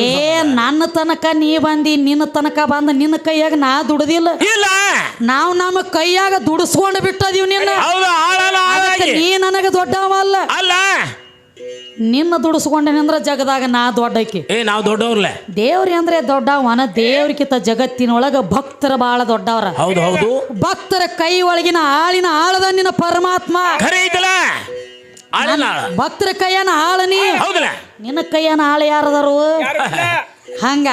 [SPEAKER 1] ಏ ನನ್ನ ತನಕ ನೀ ಬಂದಿ ನಿನ್ನ ತನಕ ಬಂದ ನಿನ್ನ ಕೈಯಾಗ ನಾ ದುಡ್ದಿಲ್ಲ.
[SPEAKER 2] ಇಲ್ಲ.
[SPEAKER 1] ನಾವು ನಮ್ಮ ಕೈಯಾಗ ದುಡಿಸ್ಕೊಂಡು ಬಿಟ್ಟದೀವಿ ನಿನ್ನ.
[SPEAKER 2] ಹೌದು ಆಳಲ್ಲ
[SPEAKER 1] ಅದಕ್ಕೆ
[SPEAKER 2] ಆಳಾಗಿ
[SPEAKER 1] ನೀ ನನಗೆ ದೊಡ್ಡವಲ್ಲ.
[SPEAKER 2] ಅಲ್ಲ.
[SPEAKER 1] ನಿನ್ನ ದುಡಿಸ್ಕೊಂಡೇನಂದ್ರ ಜಗದಾಗ ನಾ ದೊಡ್ಡಕಿ.
[SPEAKER 2] ಏ ನಾವು ದೊಡ್ಡವ್ರಲ್ಲ.
[SPEAKER 1] ದೇವ್ರಿ ಅಂದ್ರೆ ದೊಡ್ಡವನ ದೇವ್ರಿಗಿಂತ ಜಗತ್ತಿನೊಳಗ ಭಕ್ತರ ಬಾಳ ದೊಡ್ಡವರ.
[SPEAKER 2] ಹೌದು ಹೌದು.
[SPEAKER 1] ಭಕ್ತರ ಕೈ ಒಳಗಿನ ಆಳಿನ ಆಳದ ನಿನ್ನ ಪರಮಾತ್ಮ.
[SPEAKER 2] ಖರೆ ಐತಲ್ಲ? ಆಳಲ್ಲ ಆಳ
[SPEAKER 1] ಭಕ್ತರ ಕೈಯನ ಆಳನಿ
[SPEAKER 2] ಹೌದಲ್ಲ?
[SPEAKER 1] ನಿನ್ನ ಕೈಯನ ನಾಳೆ ಯಾರದಾರು?
[SPEAKER 3] ಯಾರು
[SPEAKER 1] ಹಂಗ?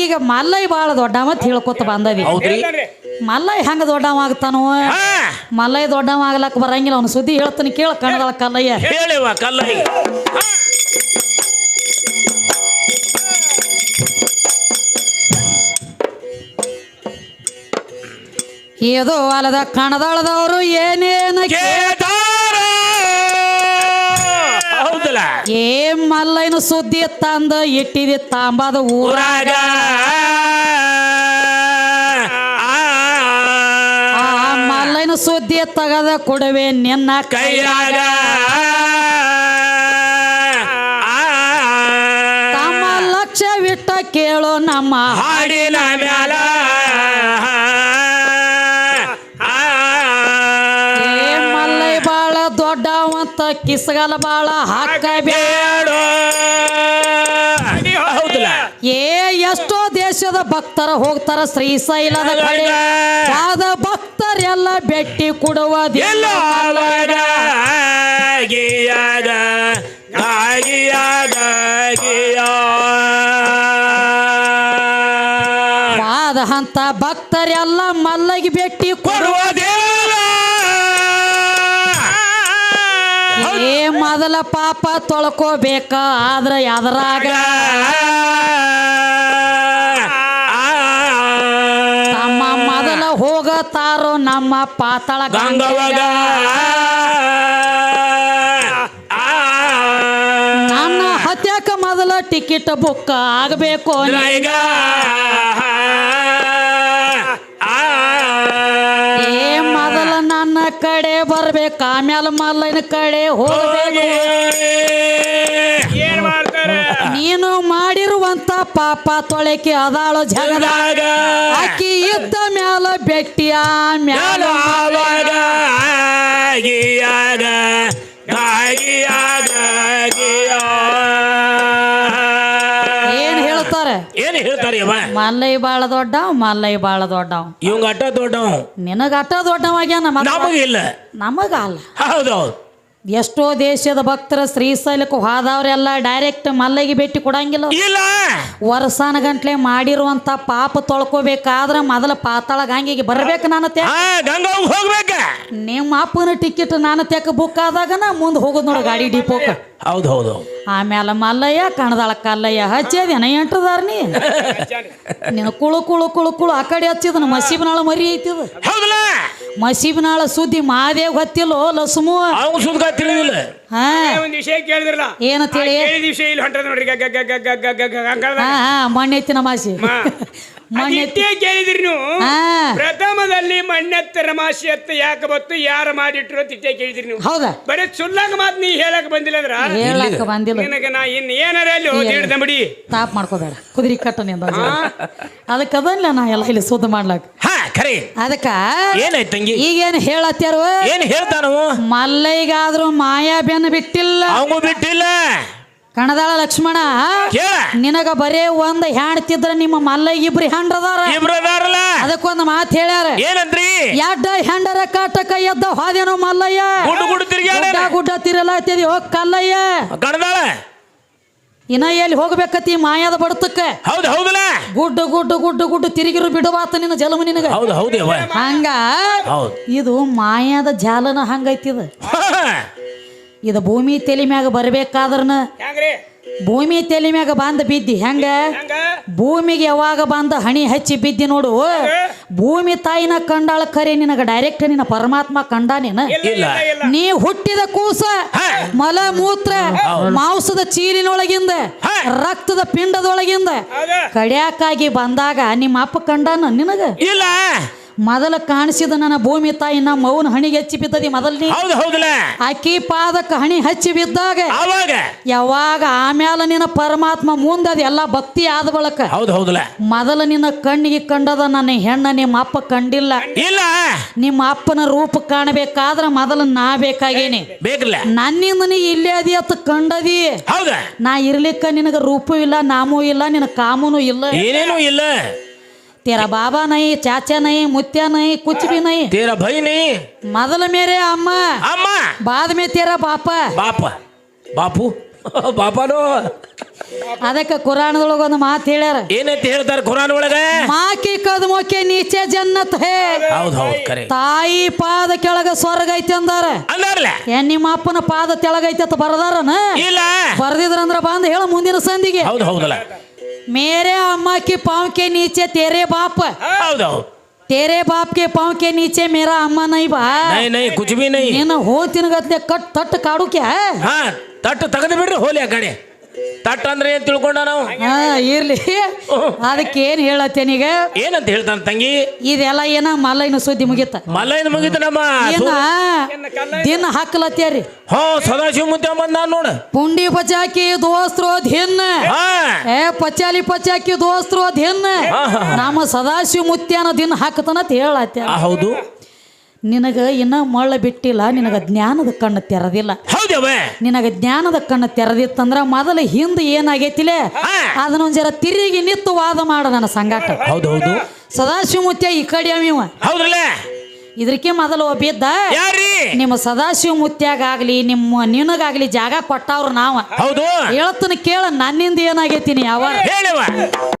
[SPEAKER 1] ಈಗ ಮಲ್ಲೈ ಬಾಳ ದೊಡ್ಡವ ಅಂತ ಹೇಳ್ಕೊತ
[SPEAKER 3] ಬಂದವಿ.
[SPEAKER 1] ಮಲ್ಲೈ ಹಂಗ ದೊಡ್ಡವ ಆಗ್ತಾನೋ? ಮಲ್ಲೈ ದೊಡ್ಡವ ಆಗ್ಲಕ್ ಬರಂಗಿಲ್ಲ ಅವನು ಸುದ್ದಿ ಹೇಳ್ತಾನೆ ಕೇಳ ಕಣದಳ ಕಲ್ಲಯ್ಯ.
[SPEAKER 2] ಹೇಳಿವ ಕಲ್ಲಯ್ಯ.
[SPEAKER 1] ಇದು ಅಲ್ಲದ ಕಣದಾಳದವರು ಏನೇನು
[SPEAKER 2] ಕೇದಾರ
[SPEAKER 1] ಏ ಮಲ್ಲೈನ ಸುದ್ದಿ ತಂದ ಇಟ್ಟಿದಿ ತಾಂಬದ
[SPEAKER 2] ಊರಾಗ.
[SPEAKER 1] ಆ ಮಲ್ಲೈನ ಸುದ್ದಿ ತಗದ ಕೊಡವೆ ನಿನ್ನ
[SPEAKER 2] ಕೈಯಾಗ.
[SPEAKER 1] ತಮ್ಮ ಲಕ್ಷ್ಯವಿಟ್ಟ ಕೇಳೋ ನಮ್ಮ
[SPEAKER 2] ಹಾಡಿನ ಮ್ಯಾಲ.
[SPEAKER 1] ಬಾಳ ದೊಡ್ಡವಂತ ಕಿಸಗಲ ಬಾಳ
[SPEAKER 2] ಹಾಕಬೇಡ
[SPEAKER 1] ಏ ಎಷ್ಟೋ ದೇಶದ ಭಕ್ತರ ಹೋಗ್ತಾರ ಶ್ರೀಶೈಲದ ಕಡೆ. ಆದ ಭಕ್ತರೆಲ್ಲ ಭೇಟಿ ಕೊಡುವುದಿಲ್ಲ ಆದ ಹಂತ ಭಕ್ತರೆಲ್ಲ ಮಲ್ಲಗಿ ಬೆಟ್ಟಿ ಕೊಡುವ ಮೊದಲ ಪಾಪ ತೊಳ್ಕೋಬೇಕ ಆದ್ರ ಯಾವ್ದ್ರಾಗ? ನಮ್ಮ ಮೊದಲ ಹೋಗತಾರೋ ನಮ್ಮ ಪಾತಳ
[SPEAKER 2] ಗಂಗವಾಗ
[SPEAKER 1] ನನ್ನ ಹತ್ಯಾಕ ಮೊದಲ ಟಿಕೆಟ್ ಬುಕ್ ಆಗಬೇಕು
[SPEAKER 2] ಈಗ
[SPEAKER 1] ಬರ್ಬೇಕು ಆಮೇಲೆ ಮಲ್ಲನ ಕಡೆ ಹೋಗ್ಬೇಕು.
[SPEAKER 3] ಏನ್ ಮಾಡ್ತಾರೆ?
[SPEAKER 1] ನೀನು ಮಾಡಿರುವಂತ ಪಾಪ ತೊಳೆಕೆ ಅದಾಳು ಜಗದಾಗ ಅಕ್ಕಿ ಇದ್ದ ಮ್ಯಾಲ ಬೆಟ್ಟಿಯ ಮ್ಯಾಲ
[SPEAKER 2] ಆವಾಗ ಆಗಿಯಾಗ
[SPEAKER 1] ಏನು ಹೇಳ್ತಾರೆ
[SPEAKER 2] ಅವ
[SPEAKER 1] ಮಲ್ಲೈ ಬಾಳ ದೊಡ್ಡವ್ ಮಲ್ಲಯ್ಯ ಬಾಳ ದೊಡ್ಡವ್.
[SPEAKER 2] ಇವಂಗ ಅಟ್ಟ ದೊಡ್ಡವ.
[SPEAKER 1] ನಿನಗ ಅಟ್ಟ ದೊಡ್ಡವಾಗ್ಯಾನ
[SPEAKER 2] ನಮಗಿಲ್ಲ
[SPEAKER 1] ನಮಗ ಅಲ್ಲ.
[SPEAKER 2] ಹೌದೌದು
[SPEAKER 1] ಎಷ್ಟೋ ದೇಶದ ಭಕ್ತರ ಶ್ರೀಶೈಲಕ್ಕೆ ಹೋದವ್ರೆಲ್ಲ ಡೈರೆಕ್ಟ್ ಮಲ್ಲಿಗೆ ಭೇಟಿ ಕೊಡಂಗಿಲ್ಲ.
[SPEAKER 2] ಇಲ್ಲ.
[SPEAKER 1] ವರ್ಷಾನ ಗಂಟ್ಲೆ ಮಾಡಿರುವಂತ ಪಾಪ ತೊಳ್ಕೋಬೇಕಾದ್ರೆ ಮೊದಲ ಪಾತಾಳ ಗಂಗೆಗೆ ಬರ್ಬೇಕು ನಾನು ತ್ಯಾ
[SPEAKER 2] ಹೋಗ್ಬೇಕ.
[SPEAKER 1] ನಿಮ್ಮ ಅಪ್ಪನ ಟಿಕೆಟ್ ನಾನು ತೆಕ್ಕ ಬುಕ್ ಆದಾಗನ ನಾ ಮುಂದೆ ಹೋಗೋದು ನೋಡು ಗಾಡಿ ಡಿಪೋಕ
[SPEAKER 2] ಹೌದು ಹೌದು.
[SPEAKER 1] ಆಮೇಲೆ ಮಲ್ಲಯ್ಯ ಕಣದಾಳ ಕಲ್ಲಯ್ಯ ಹಚ್ಚಿದ ಎಂಟದಾರ ನೀ? ನೀನು ಕುಳು ಕುಳು ಕುಳು ಕುಳು ಆ ಕಡೆ ಹಚ್ಚಿದನ ಮಸೀಬ್ನಾಳ ಮರಿ ಐತಿದ
[SPEAKER 2] ಹೌದಲ್ಲ?
[SPEAKER 1] ಮಸೀಬ್ನಾಳ ಸುದ್ದಿ ಮಾದೇವ್ ಗೊತ್ತಿಲ್ಲೋ ಲಸುಮು
[SPEAKER 2] ಸುದ್ದಿ ತಿಳಿದಿಲ್ಲ
[SPEAKER 1] ಹಾ.
[SPEAKER 3] ಒಂದು ವಿಷಯ ಕೇಳಿದ್ರಲ್ಲ?
[SPEAKER 1] ಏನಂತ ಹೇಳಿ?
[SPEAKER 3] ಕೇಳಿದ ವಿಷಯ ಇಲ್ಲಿ ನೋಡ್ರಿ ಗ- ಗ- ಗ- ಗ- ಗ- ಗ- ಗ-
[SPEAKER 1] ಮಣ್ಣೆತ್ತಿ ನಮಾಸಿ
[SPEAKER 3] ಮಾ. ಕೇಳಿದ್ರಿ ನೀವು? ಪ್ರಥಮದಲ್ಲಿ ಮಣ್ಣೆತ್ತ ಮಾಸಿ ಅತ್ತ ಯಾಕೆ ಬತ್ತು ಯಾರು ಮಾಡಿಟ್ರು ಅಂತ ಕೇಳಿದ್ರಿ ನೀವು?
[SPEAKER 1] ಹೌದಾ?
[SPEAKER 3] ಬರೀ ಸುಲ್ಲಂಗ ಮಾತ್ ನೀ ಹೇಳಕ್ ಬಂದಿಲ್ಲ ಅಂದ್ರ?
[SPEAKER 1] ಹೇಳಕ್ಕ ಬಂದಿಲ್ಲ.
[SPEAKER 3] ನಿನಗೆ ನಾ ಇನ್ ಏನಾರ ಅಲ್ಲಿ ಹೋಗಿಡ್ದಂಬಡಿ
[SPEAKER 1] ತಾಪ್ ಮಾಡ್ಕೋಬೇಡ. ಕುದುರೆ ಕಟ್ಟ ನಿಂದ ಅದಕ್ಕೆ ಅದಲ್ಲ ನಾ ಎಲ್ಲ ಇಲ್ಲಿ ಸುದ್ದ ಮಾಡ್ಲಾಕ.
[SPEAKER 2] ಹಾ ಖರೆ
[SPEAKER 1] ಅದಕ್ಕ
[SPEAKER 2] ಏನಾಯ್ತು ತಂಗಿ?
[SPEAKER 1] ಈಗೇನು ಹೇಳತ್ತಾರು
[SPEAKER 2] ಏನ್ ಹೇಳ್ತಾನು?
[SPEAKER 1] ಮಲ್ಲೈಗಾದ್ರೂ ಮಾಯಾ ಬಿಟ್ಟಿಲ್ಲ.
[SPEAKER 2] ಅವಂಗೂ ಬಿಟ್ಟಿಲ್ಲ.
[SPEAKER 1] ಕಣದಾಳ ಲಕ್ಷ್ಮಣ ನಿನಗ ಬರೇ ಒಂದ್ ಹ್ಯಾಂಡ್ತಿದ್ರ ನಿಮ್ಮ ಮಲ್ಲ ಇಬ್ರು ಹ್ಯಾಂಡ್ರದಾರ.
[SPEAKER 2] ಇಬ್ರು ಅದಾರಲ್ಲ.
[SPEAKER 1] ಅದಕ್ಕೊಂದ್ ಮಾತು ಹೇಳ್ಯಾರ.
[SPEAKER 2] ಏನಂದ್ರಿ?
[SPEAKER 1] ಎಡ್ಡ ಹೆಂಡರ ಕಾಟಕ ಎದ್ದ ಹಾದೇನೋ ಮಲ್ಲಯ್ಯ.
[SPEAKER 2] ಗುಡ್ಡು ಗುಡ್ಡು ತಿರ್ಗ್ಯಾಡ
[SPEAKER 1] ಗುಡ್ಡ ಹೋಗ್ ಕಲ್ಲಯ್ಯ.
[SPEAKER 2] ಕಣದಾಳ.
[SPEAKER 1] ಇನ್ನ ಎಲ್ಲಿ ಹೋಗ್ಬೇಕತಿ ಮಾಯಾದ ಬಡತಕ್ಕ?
[SPEAKER 2] ಹೌದು ಹೌದಲ್ಲ.
[SPEAKER 1] ಗುಡ್ಡು ಗುಡ್ಡು ಗುಡ್ಡು ಗುಡ್ಡು ತಿರುಗಿರು ಬಿಡುವಾತ ನಿನ್ನ ಜಲಮ ನಿನಗ.
[SPEAKER 2] ಹೌದು ಹೌದು.
[SPEAKER 1] ಹಂಗ ಇದು ಮಾಯಾದ ಜಾಲನ ಹಂಗೈತಿದ
[SPEAKER 2] ಹಾ.
[SPEAKER 1] ಇದು ಭೂಮಿ ತಲೆ ಮ್ಯಾಗ ಬರ್ಬೇಕಾದ್ರನ
[SPEAKER 3] ಹೆಂಗ್ರಿ?
[SPEAKER 1] ಭೂಮಿ ತಲೆ ಮ್ಯಾಗ ಬಂದ ಬಿದ್ದಿ ಹೆಂಗ? ಭೂಮಿಗೆ ಯಾವಾಗ ಬಂದ ಹಣಿ ಹಚ್ಚಿ ಬಿದ್ದಿ ನೋಡು. ಭೂಮಿ ತಾಯಿನ ಕಂಡಾಳ ಕರೆ ನಿನಗ ಡೈರೆಕ್ಟ್ ನಿನ್ನ ಪರಮಾತ್ಮ
[SPEAKER 3] ಕಂಡ ನೀನ.
[SPEAKER 1] ನೀ ಹುಟ್ಟಿದ ಕೂಸ ಮಲ ಮೂತ್ರ ಮಾಂಸದ ಚೀಲಿನೊಳಗಿಂದ. ರಕ್ತದ ಪಿಂಡದೊಳಗಿಂದ ಕಡ್ಯಾಕಾಗಿ ಬಂದಾಗ ನಿಮ್ಮ ಅಪ್ಪ ಕಂಡಾನ ನಿನಗ?
[SPEAKER 2] ಇಲ್ಲ.
[SPEAKER 1] ಮೊದಲ ಕಾಣಿಸಿದ ನನ್ನ ಭೂಮಿ ತಾಯಿ ನಮ್ಮ ಮೌನ ಹಣಿಗೆ ಹಚ್ಚಿ ಬಿದ್ದದಿ ಮೊದಲನೇ. ಅಕ್ಕಿ
[SPEAKER 2] ಹೌದು ಹೌದಲ್ಲ
[SPEAKER 1] ಆಕಿ ಪಾದಕ್ಕೆ ಹಣಿ ಹಚ್ಚಿ ಬಿದ್ದಾಗ. ಯಾವಾಗ ಆಮೇಲೆ ನಿನ್ನ ಪರಮಾತ್ಮ ಮುಂದದ ಎಲ್ಲ ಭಕ್ತಿ ಆದ ಬಳಕ.
[SPEAKER 2] ಹೌದು ಹೌದಲ್ಲ
[SPEAKER 1] ಮೊದಲ ನಿನ್ನ ಕಣ್ಣಿಗೆ ಕಂಡದ ನನ್ನ ಹೆಣ್ಣ ನಿಮ್ಮ ಅಪ್ಪ ಕಂಡಿಲ್ಲ.
[SPEAKER 2] ಇಲ್ಲ.
[SPEAKER 1] ನಿಮ್ಮ ಅಪ್ಪನ ರೂಪ ಕಾಣಬೇಕಾದ್ರೆ ಮೊದಲು ನಾ ಬೇಕಾಗೇನಿ.
[SPEAKER 2] ಬೇಕಲ್ಲ
[SPEAKER 1] ನನ್ನಿಂದ ನೀ ಇಲ್ಲೇ ಅದಿ ಅತ್ತ ಕಂಡದಿ.
[SPEAKER 2] ಹೌದ.
[SPEAKER 1] ನಾ ಇರ್ಲಿಕ್ಕ ನಿನಗ ರೂಪೂ ಇಲ್ಲ ನಾಮೂ ಇಲ್ಲ ನಿನ್ನ ಕಾಮೂನು ಇಲ್ಲ.
[SPEAKER 2] ಏನೇನೂ ಇಲ್ಲ.
[SPEAKER 1] तेरा बाबा नहीं चाचा नहीं मुत्या नहीं कुछ भी नहीं
[SPEAKER 2] ತೇರ ಭೈ ನೀ
[SPEAKER 1] ಮೊದಲ ಮೇರೆ ಅಮ್ಮ
[SPEAKER 2] ಅಮ್ಮ
[SPEAKER 1] ಬಾದ ಮೇ तेरा ಬಾಪ
[SPEAKER 2] ಬಾಪ ಬಾಪು ಬಾಪನೋ
[SPEAKER 1] ಅದಕ್ಕೆ ಕುರಾಣದೊಳಗ ಒಂದು ಮಾತು ಹೇಳ್ಯಾರ
[SPEAKER 2] ಏನೈತಿ ಹೇಳ್ತಾರ ಖುರಾನ್ ಒಳಗ
[SPEAKER 1] ಮಾಕಿ ಕದಮೋಕೆ ನೀಚೆ ಜನ್ನತ್ ಹೇ
[SPEAKER 2] ಹೌದು ಹೌದು ಕರೆ
[SPEAKER 1] ತಾಯಿ ಪಾದ ಕೆಳಗ ಸ್ವರ್ಗ ಐತಿ ಅಂದಾರ
[SPEAKER 2] ಅಂದಾರಲ್ಲ
[SPEAKER 1] ಏನ್ ನಿಮ್ಮ ಅಪ್ಪನ ಪಾದ ತೆಳಗೈತಿ ಅಂತ ಬರದಾರನ
[SPEAKER 2] ಇಲ್ಲ
[SPEAKER 1] ಬರ್ದಿದ್ರಂದ್ರ ಬಂದ್ ಹೇಳ ಮುಂದಿನ ಸಂದಿಗೆ
[SPEAKER 2] ಹೌದು ಹೌದಲ್ಲ
[SPEAKER 1] ಮೇರೆ ಅಮ್ಮ ಕಿ ಪಾವ್ के नीचे तेरे बाप
[SPEAKER 2] ಹೌದು ಹೌದು
[SPEAKER 1] तेरे बाप के पाँव के नीचे मेरा अम्मा नहीं बा
[SPEAKER 2] ನೈ ನೈ ಕುಚ್ ಬಿ ನೈ
[SPEAKER 1] ನೀನು ಹೋತಿನ ಗತ್ಲೆ ಕಟ್ ತಟ್ ಕಾಡು ಕ್ಯಾ
[SPEAKER 2] ಹಾ ತಟ್ಟು ತೆಗೆದು ಬಿಡ್ರಿ ಹೋಲಿ ಆ ಕಡೆ ತಟ್ಟು ಅಂದ್ರೆ ಏನ್ ತಿಳ್ಕೊಂಡ ನಾವು?
[SPEAKER 1] ಹಾ ಇರ್ಲಿ. ಅದಕ್ಕೆ ಏನ್ ಹೇಳತ್ತೇನೀಗ
[SPEAKER 2] ಏನಂತ ಹೇಳ್ತಾನ ತಂಗಿ?
[SPEAKER 1] ಇದೆಲ್ಲ ಏನ ಮಲೈನ ಸುದ್ದಿ ಮುಗಿತ.
[SPEAKER 2] ಮಲೈನ ಮುಗಿತ ನಮ್ಮ
[SPEAKER 1] ಏನ? ದಿನ ಹಾಕ್ಲತ್ತೇರಿ
[SPEAKER 2] ಹೋ ಸದಾಶಿವ ಮುದ್ದೆ ಬಂದ ನೋಡ.
[SPEAKER 1] ಪುಂಡಿ ಪಚಾಕಿ ದೋಸ್ತ್ರೋ
[SPEAKER 2] ಹಾ.
[SPEAKER 1] ಏ ಪಚಾಲಿ ಪಚಾಕಿ ದೋಸ್ತ್ರೋ
[SPEAKER 2] ಹಾ.
[SPEAKER 1] ನಮ್ಮ ಸದಾಶಿವ ಮುತ್ಯಾನ ದಿನ ಹಾಕತನ ಹೇಳತ್ತೆ
[SPEAKER 2] ಆ, ಹೌದು.
[SPEAKER 1] ನಿನಗ ಇನ್ನ ಮಳ್ಳ ಬಿಟ್ಟಿಲ್ಲ ನಿನಗ ಜ್ಞಾನದ ಕಣ್ಣು ತೆರೆದಿಲ್ಲ. ನಿನಗ ಜ್ಞಾನದ ಕಣ್ಣು ತೆರೆದಿತ್ತಂದ್ರ ಮೊದಲು ಹಿಂದೆ ಏನಾಗೈತಿಲೆ?
[SPEAKER 2] ಅದನ್ನ
[SPEAKER 1] ಅದನ್ನೊಂದ್ ಜರ ತಿರುಗಿ ನಿತ್ತು ವಾದ ಮಾಡ ನನ್ನ ಸಂಗಾಟ.
[SPEAKER 2] ಹೌದು ಹೌದು.
[SPEAKER 1] ಸದಾಶಿವ ಮುತ್ಯ ಈ ಕಡೆ ಅವಿವ
[SPEAKER 2] ಹೌದ್ರಲ್ಲ?
[SPEAKER 1] ಇದಕ್ಕೆ ಮೊದಲು ಒಬ್ಬಿದ್ದ ನಿಮ್ಮ ಸದಾಶಿವ ಮುತ್ಯಾಗಾಗ್ಲಿ ನಿಮ್ಮ ನಿನಗಾಗ್ಲಿ ಜಾಗ ಕೊಟ್ಟವ್ರು ನಾವು.
[SPEAKER 2] ಹೌದು.
[SPEAKER 1] ಹೇಳ್ತನ ಕೇಳ ನನ್ನಿಂದ ಏನಾಗೈತಿ ಯಾವ